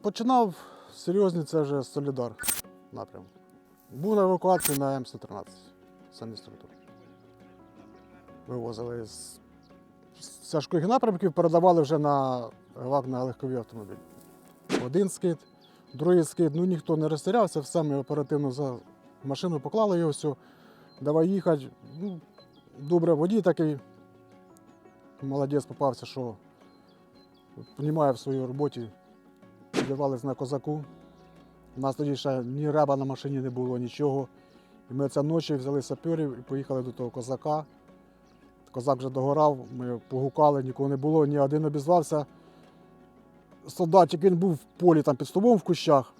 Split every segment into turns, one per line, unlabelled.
Починав серйозні, це вже Солідар напрям. Був на евакуації на М113, самі структури. Вивозили з з тяжких напрямків, передавали вже на евак на легкові автомобілі. Один скид, другий скид, ну ніхто не розтірявся, все ми оперативно за машину поклали його все. Давай їхати. Ну, добре, водій такий. Молодець попався, що понімає в своїй роботі. Підірвались на козаку. У нас тоді ще ні реба на машині не було, нічого. І ми це ночі взяли саперів і поїхали до того козака. Козак вже догорав, ми погукали, нікого не було, ні один обізвався. Солдатик він був в полі там під столом в кущах.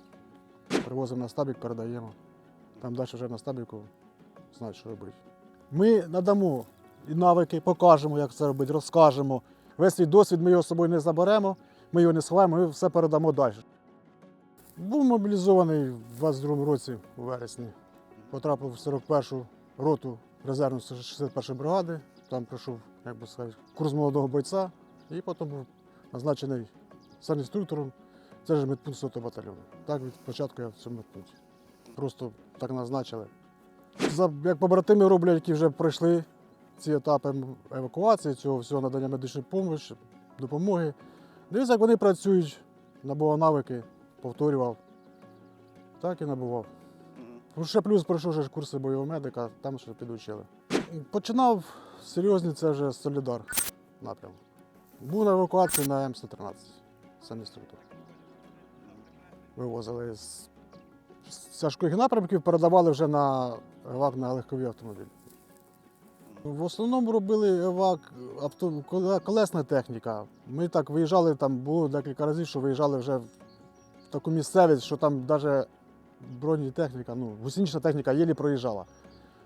Привозимо на стабік, передаємо. Там далі вже на стабіку знають, що робити. Ми надамо і навики, покажемо, як це робити, розкажемо. Весь свій досвід ми його з собою не заберемо, ми його не сховаємо, ми все передамо далі. Був мобілізований в 22-му році у вересні. Потрапив в 41-ту роту резервну 61-ї бригади. Там пройшов, як би сказати, курс молодого бойця і потім був назначений санінструктором. Це ж медпункт 100 батальйону. Так від початку я в цьому медпункті. Просто так назначили. Як побратими роблять, які вже пройшли ці етапи евакуації, цього всього надання медичної допомоги, допомоги. Дивіться, як вони працюють, набував навики, повторював. Так і набував. Ну, Ще плюс пройшов вже курси бойового медика, там ще підучили. Починав серйозні, це вже Солідар напрям. Був на евакуації на М113, самі структури. Вивозили з тяжких напрямків, передавали вже на на легкові автомобілі. В основному робили евак авто, колесна техніка. Ми так виїжджали, там було декілька разів, що виїжджали вже в таку місцевість, що там навіть бронетехніка, ну, гусенична техніка єлі проїжджала.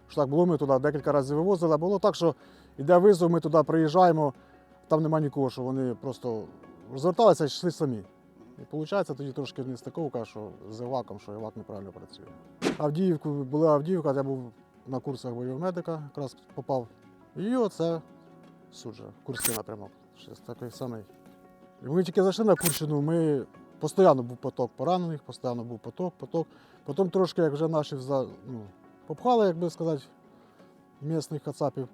Що так було, ми туди декілька разів вивозили, а було так, що йде визов, ми туди приїжджаємо, там нема нікого, що вони просто розверталися і йшли самі. І виходить тоді трошки нестиковка, що з еваком, що евак неправильно працює. Авдіївку була Авдіївка, я був на курсах бойового медика, якраз попав. І оце суджа, курси напрямок. Щось такий самий. І ми тільки зайшли на Курщину, ми постійно був поток поранених, постійно був поток, поток. Потім трошки, як вже наші ну, попхали, як би сказати, місних кацапів,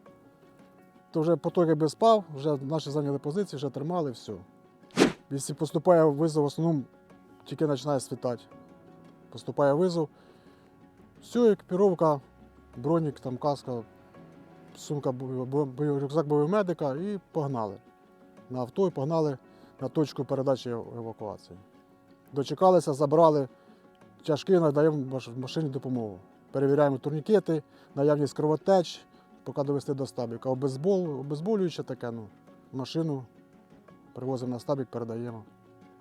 то вже поток якби спав, вже наші зайняли позиції, вже тримали, все. Якщо поступає визов, в основному тільки починає світати. Поступає визов, все, екіпіровка, бронік, там каска, сумка, рюкзак медика і погнали. На авто і погнали на точку передачі евакуації. Дочекалися, забрали тяжкі, надаємо маш- машині допомогу. Перевіряємо турнікети, наявність кровотеч, поки довести до стабіка. Обезбол, обезболююче таке, ну, машину привозимо на стабік, передаємо.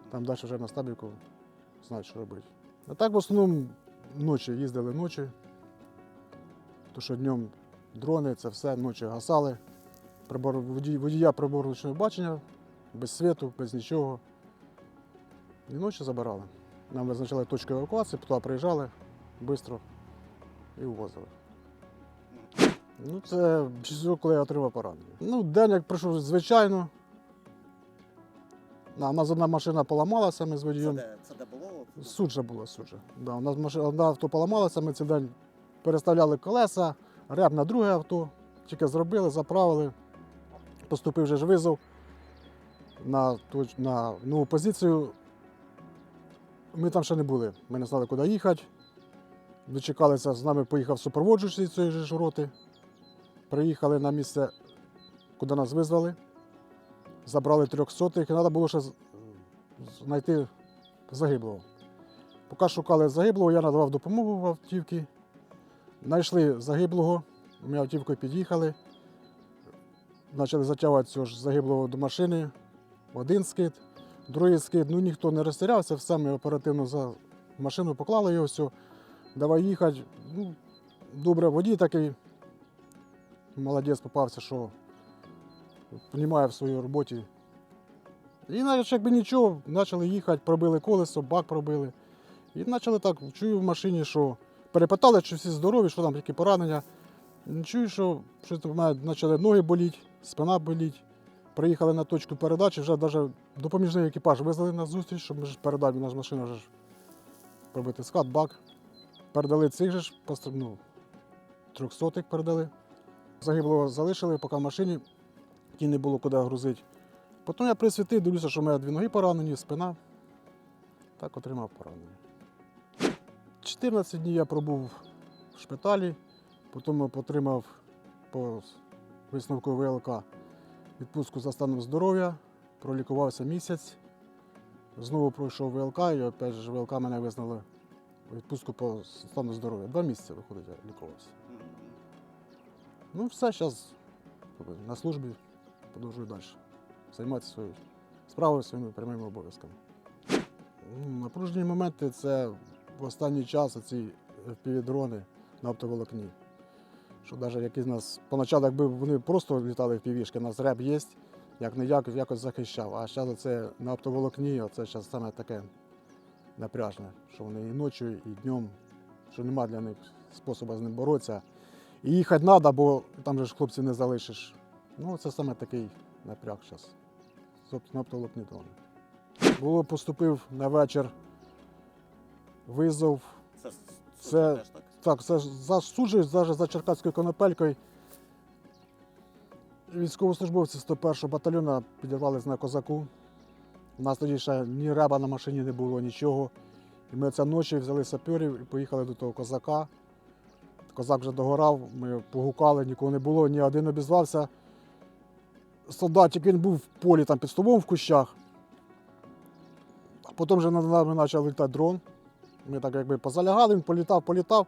Там далі вже на стабіку знають, що робити. А так в основному ночі їздили ночі. То що днем дрони, це все ночі гасали. Прибор, водія прибору нічного бачення, без світу, без нічого. І ночі забирали. Нам визначали точку евакуації, туди приїжджали швидко і увозили. Ну, це після коли я отримав поранення. Ну, день як пройшов, звичайно. Да, у нас одна машина поламалася, ми з
Це
водієм.
де, це де було?
Суджа була суджа. Да, у нас машина, одне авто поламалося, ми цей день переставляли колеса, ряб на друге авто, тільки зробили, заправили. Поступив вже ж визов на, на нову позицію. Ми там ще не були. Ми не знали, куди їхати. Дочекалися, з нами поїхав супроводжуючий цієї ж роти. Приїхали на місце, куди нас визвали. Забрали трьохсотих, і треба було ще знайти загиблого. Поки шукали загиблого, я надавав допомогу в автівці. Знайшли загиблого, ми автівкою під'їхали. Почали затягувати цього ж загиблого до машини. Один скид, другий скид. Ну ніхто не розтірявся, все ми оперативно за машину поклали його все. Давай їхати. Ну, добре, водій такий. Молодець попався, що розуміє в своїй роботі. І навіть якби нічого, почали їхати, пробили колесо, бак пробили. І почали так, чую в машині, що перепитали, чи всі здорові, що там які поранення. Чую, що щось мене почали ноги боліти, спина боліть. приїхали на точку передачі, вже навіть допоміжний екіпаж визвали на зустріч, щоб ми ж передали, нас машина вже пробити скат, бак. Передали цих же ж, ну, трьохсотих передали. Загиблого залишили, поки в машині ті не було куди грузити. Потім я присвітив, дивлюся, що в мене дві ноги поранені, спина. Так отримав поранення. 14 днів я пробув в шпиталі, потім отримав по висновку ВЛК відпустку за станом здоров'я, пролікувався місяць, знову пройшов ВЛК, і опять же ВЛК мене визнали відпустку по стану здоров'я. Два місяці виходить, я лікувався. Ну, все, зараз на службі продовжую далі. Займатися своєю справою, своїми прямими обов'язками. Напружені моменти це в останній час ці FPV-дрони на оптоволокні. Що навіть якісь нас поначалу, якби вони просто літали в півішки, нас реп є, як не як якось захищав. А зараз це на оптоволокні, це зараз саме таке напряжне, що вони і ночі, і днем, що нема для них способу з ним боротися. І їхати треба, бо там же ж хлопців не залишиш. Ну, це саме такий напряг зараз. На оптоволокні дрони. Було поступив на вечір визов
Це,
Це-
теж так.
так, це засуджують за Черкаською конопелькою. Військовослужбовці 101-го батальйону підірвались на козаку. У нас тоді ще ні реба на машині не було, нічого. І ми це ночі взяли саперів і поїхали до того козака. Козак вже догорав, ми погукали, нікого не було, ні один обізвався. Солдатик він був в полі там під столом в кущах. А потім вже над нами почав літати дрон. Ми так якби позалягали, він політав, політав,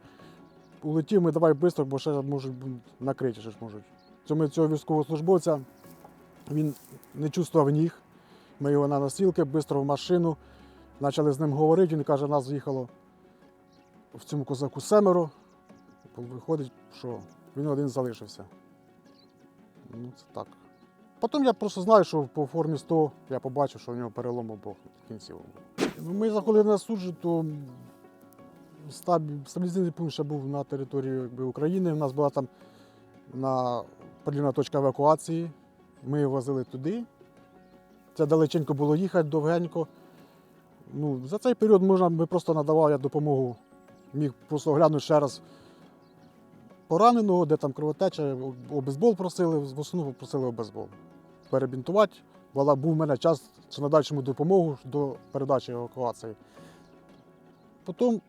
улетів, ми давай швидко, бо ще можуть накрити, ще ж можуть. Ми цього військовослужбовця, він не чувствував ніг. Ми його на носілки, швидко в машину, почали з ним говорити, він каже, нас їхало в цьому козаку семеро. Виходить, що він один залишився. Ну, це так. Потім я просто знаю, що по формі 100 я побачив, що в нього перелом обох кінців. Ну, Ми заходили на суджу, то. Стабілізаційний пункт ще був на території якби, України. У нас була там на подільна точка евакуації. Ми його возили туди. Це далеченько було їхати довгенько. Ну, за цей період можна, ми просто надавав я допомогу. Міг просто оглянути ще раз пораненого, де там кровотеча, обезбол просили, в основному просили обезбол. Перебінтувати. Була, був у мене час чи надати йому допомогу до передачі евакуації. Потім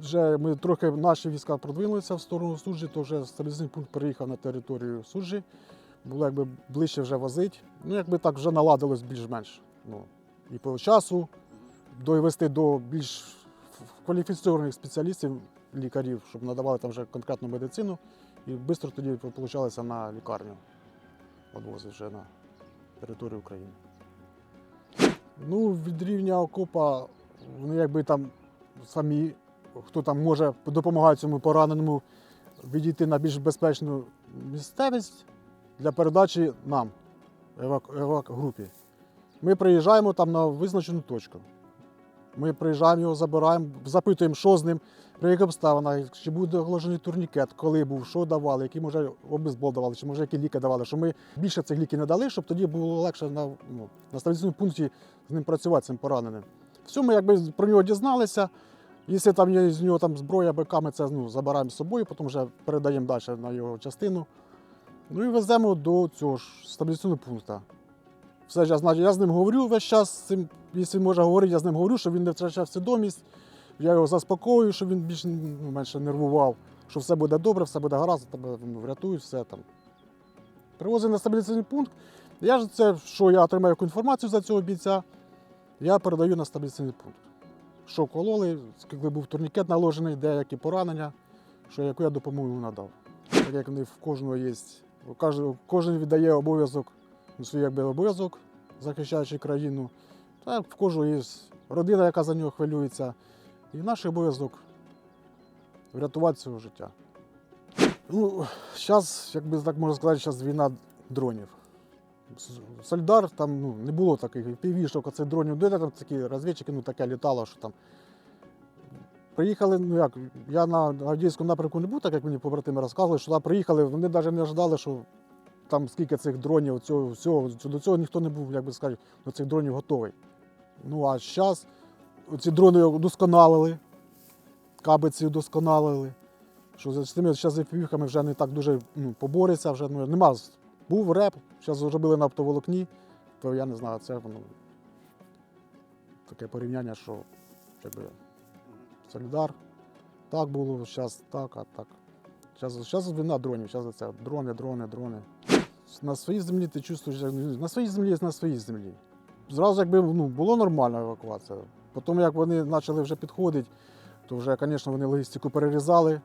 вже ми трохи наші війська продвинулися в сторону суджі, то вже стабілізаційний пункт переїхав на територію суджі. Було якби ближче вже возить. Ну, якби так вже наладилось більш-менш. Ну, і по часу довести до більш кваліфікованих спеціалістів, лікарів, щоб надавали там вже конкретну медицину. І швидко тоді получалося на лікарню. Відвозить вже на територію України. Ну, від рівня окопа, вони якби там самі, хто там може допомагати цьому пораненому відійти на більш безпечну місцевість для передачі нам, евак, евак групі. Ми приїжджаємо там на визначену точку. Ми приїжджаємо його, забираємо, запитуємо, що з ним, при яких обставинах, чи буде оголошений турнікет, коли був, що давали, які може обезбол давали, чи може які ліки давали, щоб ми більше цих ліків не дали, щоб тоді було легше на, ну, на стабілізаційному пункті з ним працювати, цим пораненим. Все, ми якби про нього дізналися. Якщо там є з нього там зброя, БК, ми це ну, забираємо з собою, потім вже передаємо далі на його частину. Ну і веземо до цього ж стабілізаційного пункту. Все ж я знаю, я з ним говорю весь час, якщо він може говорити, я з ним говорю, щоб він не втрачав свідомість. Я його заспокоюю, щоб він більш ну, менше нервував, що все буде добре, все буде гаразд, тебе ну, врятують, все там. Привозив на стабілізаційний пункт. Я ж це, що я отримаю яку інформацію за цього бійця, я передаю на стабілізаційний пункт. Що кололи, скільки був турнікет наложений, деякі поранення, що яку я допомогу надав. Так як в кожного є, кожен, кожен віддає обов'язок, ну, свій якби обов'язок, захищаючи країну. Так в кожного є родина, яка за нього хвилюється. І наш обов'язок врятувати цього життя. Ну, зараз, як би так можна сказати, зараз війна дронів. Сольдар там ну, не було таких півішок, оце дронів, де там такі розвідчики, ну таке літало, що там. Приїхали, ну як, я на Авдіївському напрямку не був, так як мені побратими розказували, що туди приїхали, вони навіть не ожидали, що там скільки цих дронів, цього всього, до цього ніхто не був, як би сказати, до цих дронів готовий. Ну а зараз ці дрони удосконалили, кабиці удосконалили. Що за цими зараз FPV-хами вже не так дуже ну, поборються, вже ну, нема. Був реп, зараз зробили на оптоволокні, то я не знаю, це ну, таке порівняння, що якби, Солідар. Так було, зараз так, а так. Зараз, війна дронів, зараз це дрони, дрони, дрони. На своїй землі ти чувствуєш, ну, на своїй землі на своїй землі. Зразу якби ну, було нормальна евакуація. Потім, як вони почали вже підходити, то вже, звісно, вони логістику перерізали.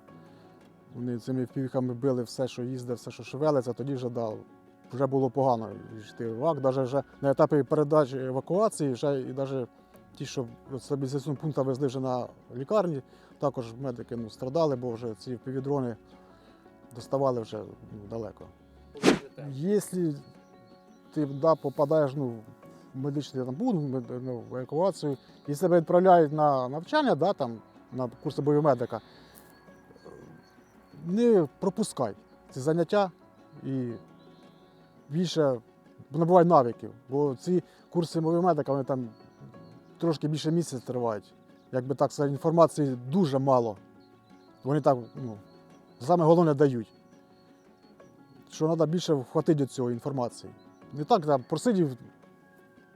Вони цими впівками били все, що їздить, все, що шевелиться, тоді вже да, вже було погано йти вак. Навіть вже на етапі передачі евакуації, вже і навіть ті, що з стабілізаційного пункту везли вже на лікарні, також медики ну, страдали, бо вже ці півдрони доставали вже ну, далеко. Якщо ти да, попадаєш ну, в медичний там, пункт, ну, в евакуацію, якщо тебе відправляють на навчання, да, там, на курси бойомедика, не пропускай ці заняття і більше набувай навиків. Бо ці курси бойомедика вони там трошки більше місяця тривають. Якби так сказати, інформації дуже мало. Вони так, ну, саме головне дають. Що треба більше вхватити до цього інформації. Не так там просидів,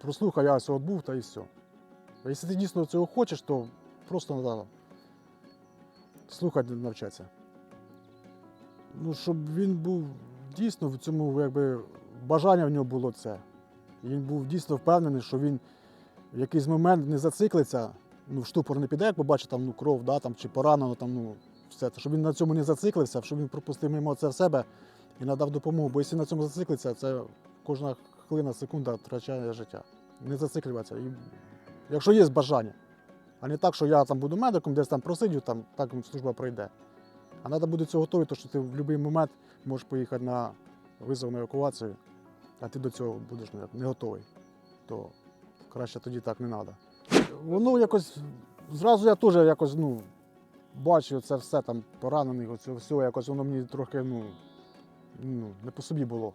прослухав, я ось був та і все. А якщо ти дійсно цього хочеш, то просто треба слухати, навчатися. Ну, щоб він був дійсно в цьому, якби бажання в нього було це. Він був дійсно впевнений, що він в якийсь момент не зациклиться, ну, в штупор не піде, як побачить там ну, кров, да, там, чи поранено, там, ну, все щоб він на цьому не зациклився, щоб він пропустив мимо це в себе і надав допомогу. Бо якщо на цьому зациклиться, це кожна хвилина, секунда втрачає життя. Не зациклюватися. І, якщо є бажання. А не так, що я там буду медиком, десь там просидю, там так служба пройде. А треба бути цього готовий, тому що ти в будь-який момент можеш поїхати на визов на евакуацію, а ти до цього будеш не- готовий. То краще тоді так не треба. Воно якось зразу я теж якось ну, бачу це все там поранений, оце все, якось воно мені трохи ну, ну, не по собі було.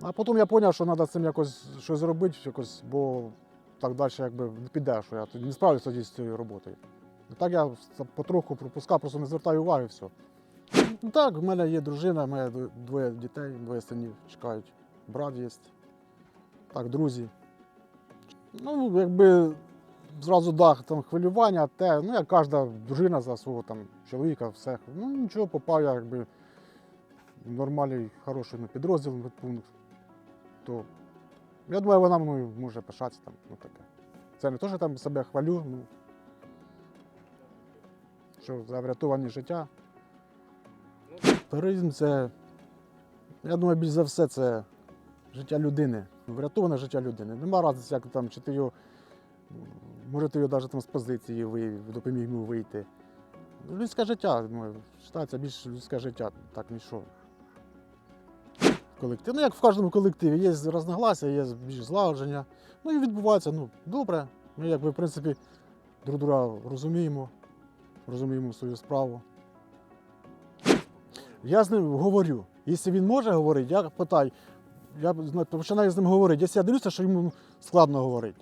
А потім я зрозумів, що треба з цим якось щось зробити, якось, бо так далі якби не піде, що я не справлюся тоді з цією роботою. І так я потроху пропускав, просто не звертаю уваги все. Ну так, в мене є дружина, в мене двоє дітей, двоє синів чекають. Брат є. Так, друзі. Ну, якби зразу дах там хвилювання, те, ну як кожна дружина за свого там чоловіка, все. Ну нічого, попав я якби в нормальний, хороший ну, підрозділ, медпункт. То я думаю, вона мною може пишатися там, ну таке. Це не те, що там себе хвалю, ну. Що за врятовані життя. Тероризм це, я думаю, більш за все, це життя людини. Врятоване життя людини. Нема різниці, як там, чи ти його, може ти його навіть там з позиції вивів, допоміг йому вийти. Людське життя, думаю, вважається більш людське життя, так нічого. Колектив. Ну, як в кожному колективі, є розногласия, є більш злагодження. Ну і відбувається, ну, добре. Ми, якби, в принципі, друг друга розуміємо, розуміємо свою справу. Я з ним говорю. Якщо він може говорити, я питаю, я починаю з ним говорити. Якщо я дивлюся, що йому складно говорити,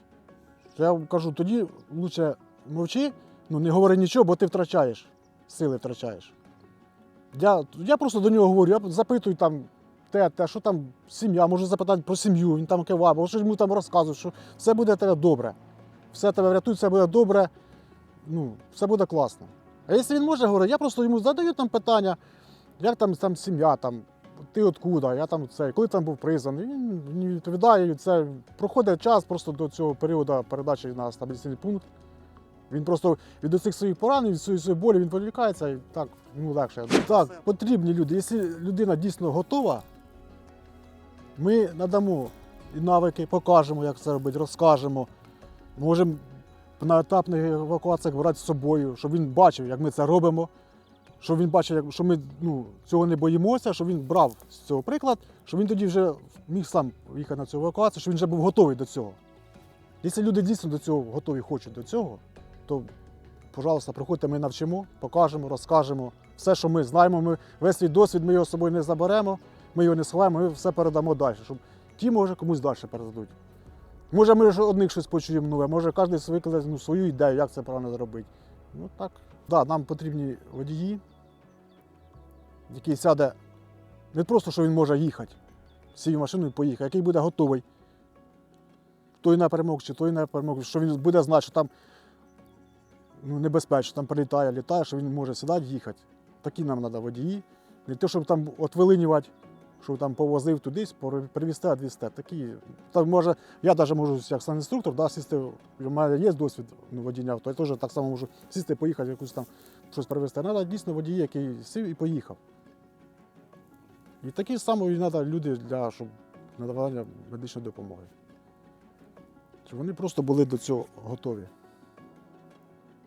то я кажу, тоді краще мовчи, ну не говори нічого, бо ти втрачаєш, сили втрачаєш. Я, я просто до нього говорю, я запитую там те, те, що там сім'я, можу запитати про сім'ю, він там кивав, або що йому там розказує, що все буде тебе добре. Все тебе врятує, все буде добре, ну, все буде класно. А якщо він може говорити, я просто йому задаю там питання, як там, там сім'я, там, ти откуда, я там це, коли там був призваний, він мені відповідає, це проходить час просто до цього періоду передачі на стабілізаційний пункт. Він просто від цих своїх поранень, від своєї болі він відволікається і так йому легше. Так, потрібні люди. Якщо людина дійсно готова, ми надамо і навики, покажемо, як це робити, розкажемо. Можемо на етапних евакуаціях брати з собою, щоб він бачив, як ми це робимо, щоб він бачив, що ми ну, цього не боїмося, щоб він брав з цього приклад, щоб він тоді вже міг сам їхати на цю евакуацію, щоб він вже був готовий до цього. Якщо люди дійсно до цього готові, хочуть до цього, то, пожалуйста, приходьте, ми навчимо, покажемо, розкажемо. Все, що ми знаємо, ми, весь свій досвід ми його з собою не заберемо. ми його не сховаємо, ми все передамо далі, щоб ті, може, комусь далі передадуть. Може, ми ж одних щось почуємо нове, може кожен викладе ну, свою ідею, як це правильно зробити. Ну так. Да, нам потрібні водії, який сяде не просто, що він може їхати, сів машину і поїхати, який буде готовий. Той напрямок чи той напрямок, що він буде знати, що там ну, небезпечно, там прилітає, літає, що він може сідати, їхати. Такі нам треба водії. Не те, щоб там от вилинювати, що там повозив пор- привізти, відвізти. Такі. Там може, я навіть можу як сам інструктор, да, сісти, у мене є досвід ну, водіння, авто, я теж так само можу сісти, поїхати, якусь там щось привезти. Треба дійсно водії, який сів і поїхав. І такі самі треба люди для щоб надавання медичної допомоги. Щоб вони просто були до цього готові.